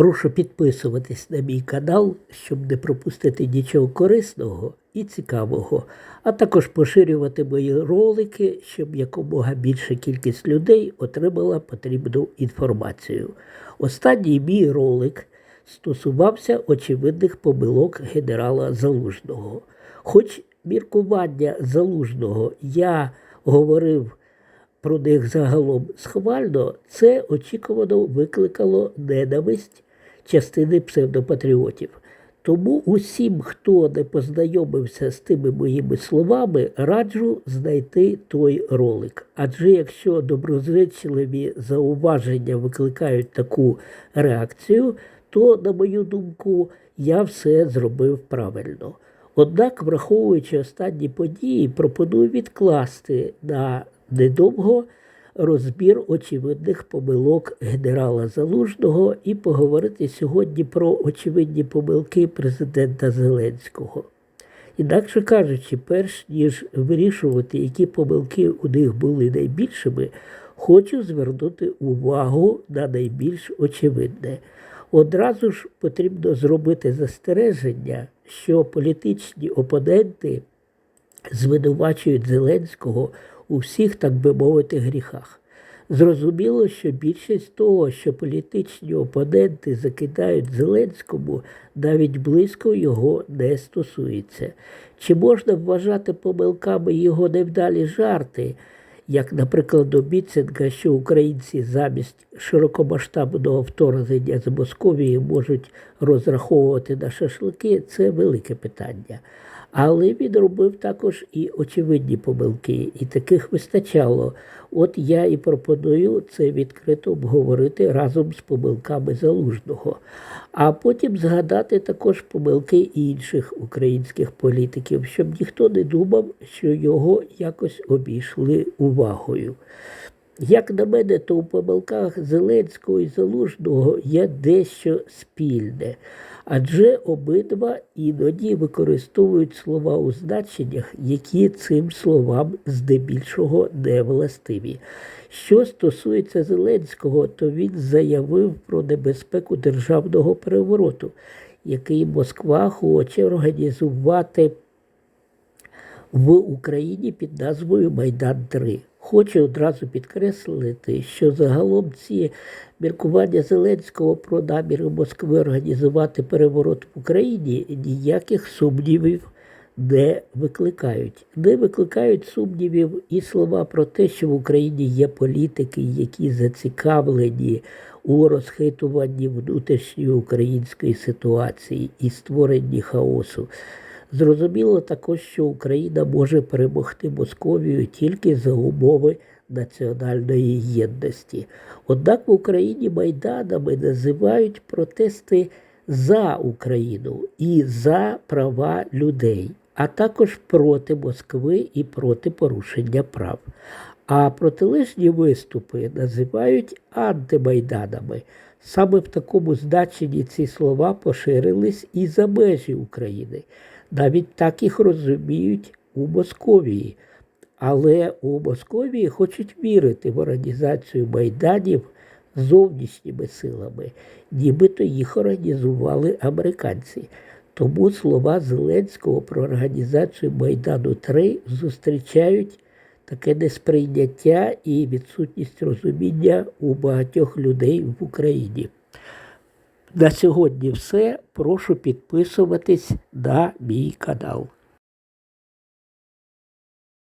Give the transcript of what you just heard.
Прошу підписуватись на мій канал, щоб не пропустити нічого корисного і цікавого, а також поширювати мої ролики, щоб якомога більша кількість людей отримала потрібну інформацію. Останній мій ролик стосувався очевидних помилок генерала Залужного. Хоч міркування Залужного я говорив про них загалом схвально, це очікувано викликало ненависть частини псевдопатріотів. Тому усім, хто не познайомився з тими моїми словами, раджу знайти той ролик. Адже якщо доброзичливі зауваження викликають таку реакцію, то, на мою думку, я все зробив правильно. Однак, враховуючи останні події, пропоную відкласти на недовго розбір очевидних помилок генерала Залужного і поговорити сьогодні про очевидні помилки президента Зеленського. Інакше кажучи, перш ніж вирішувати, які помилки у них були найбільшими, хочу звернути увагу на найбільш очевидне. Одразу ж потрібно зробити застереження, що політичні опоненти звинувачують Зеленського у всіх, так би мовити, гріхах. Зрозуміло, що більшість того, що політичні опоненти закидають Зеленському, навіть близько його не стосується. Чи можна вважати помилками його невдалі жарти, як, наприклад, обіцянка, що українці замість широкомасштабного вторгнення з Московії можуть розраховувати на шашлики, це велике питання. Але він робив також і очевидні помилки, і таких вистачало. От я і пропоную це відкрито обговорити разом з помилками залужного, а потім згадати також помилки інших українських політиків, щоб ніхто не думав, що його якось обійшли увагою. Як на мене, то у помилках Зеленського і Залужного є дещо спільне, адже обидва іноді використовують слова у значеннях, які цим словам здебільшого не властиві. Що стосується Зеленського, то він заявив про небезпеку державного перевороту, який Москва хоче організувати в Україні під назвою Майдан 3. Хочу одразу підкреслити, що загалом ці міркування Зеленського про наміри Москви організувати переворот в Україні ніяких сумнівів не викликають. Не викликають сумнівів і слова про те, що в Україні є політики, які зацікавлені у розхитуванні внутрішньої української ситуації і створенні хаосу. Зрозуміло також, що Україна може перемогти Московію тільки за умови національної єдності. Однак в Україні майданами називають протести за Україну і за права людей, а також проти Москви і проти порушення прав. А протилежні виступи називають антимайданами. Саме в такому значенні ці слова поширились і за межі України. Навіть так їх розуміють у Московії. Але у Московії хочуть вірити в організацію майданів зовнішніми силами, нібито їх організували американці. Тому слова Зеленського про організацію Майдану 3 зустрічають таке несприйняття і відсутність розуміння у багатьох людей в Україні. На сьогодні все. Прошу підписуватись на мій канал.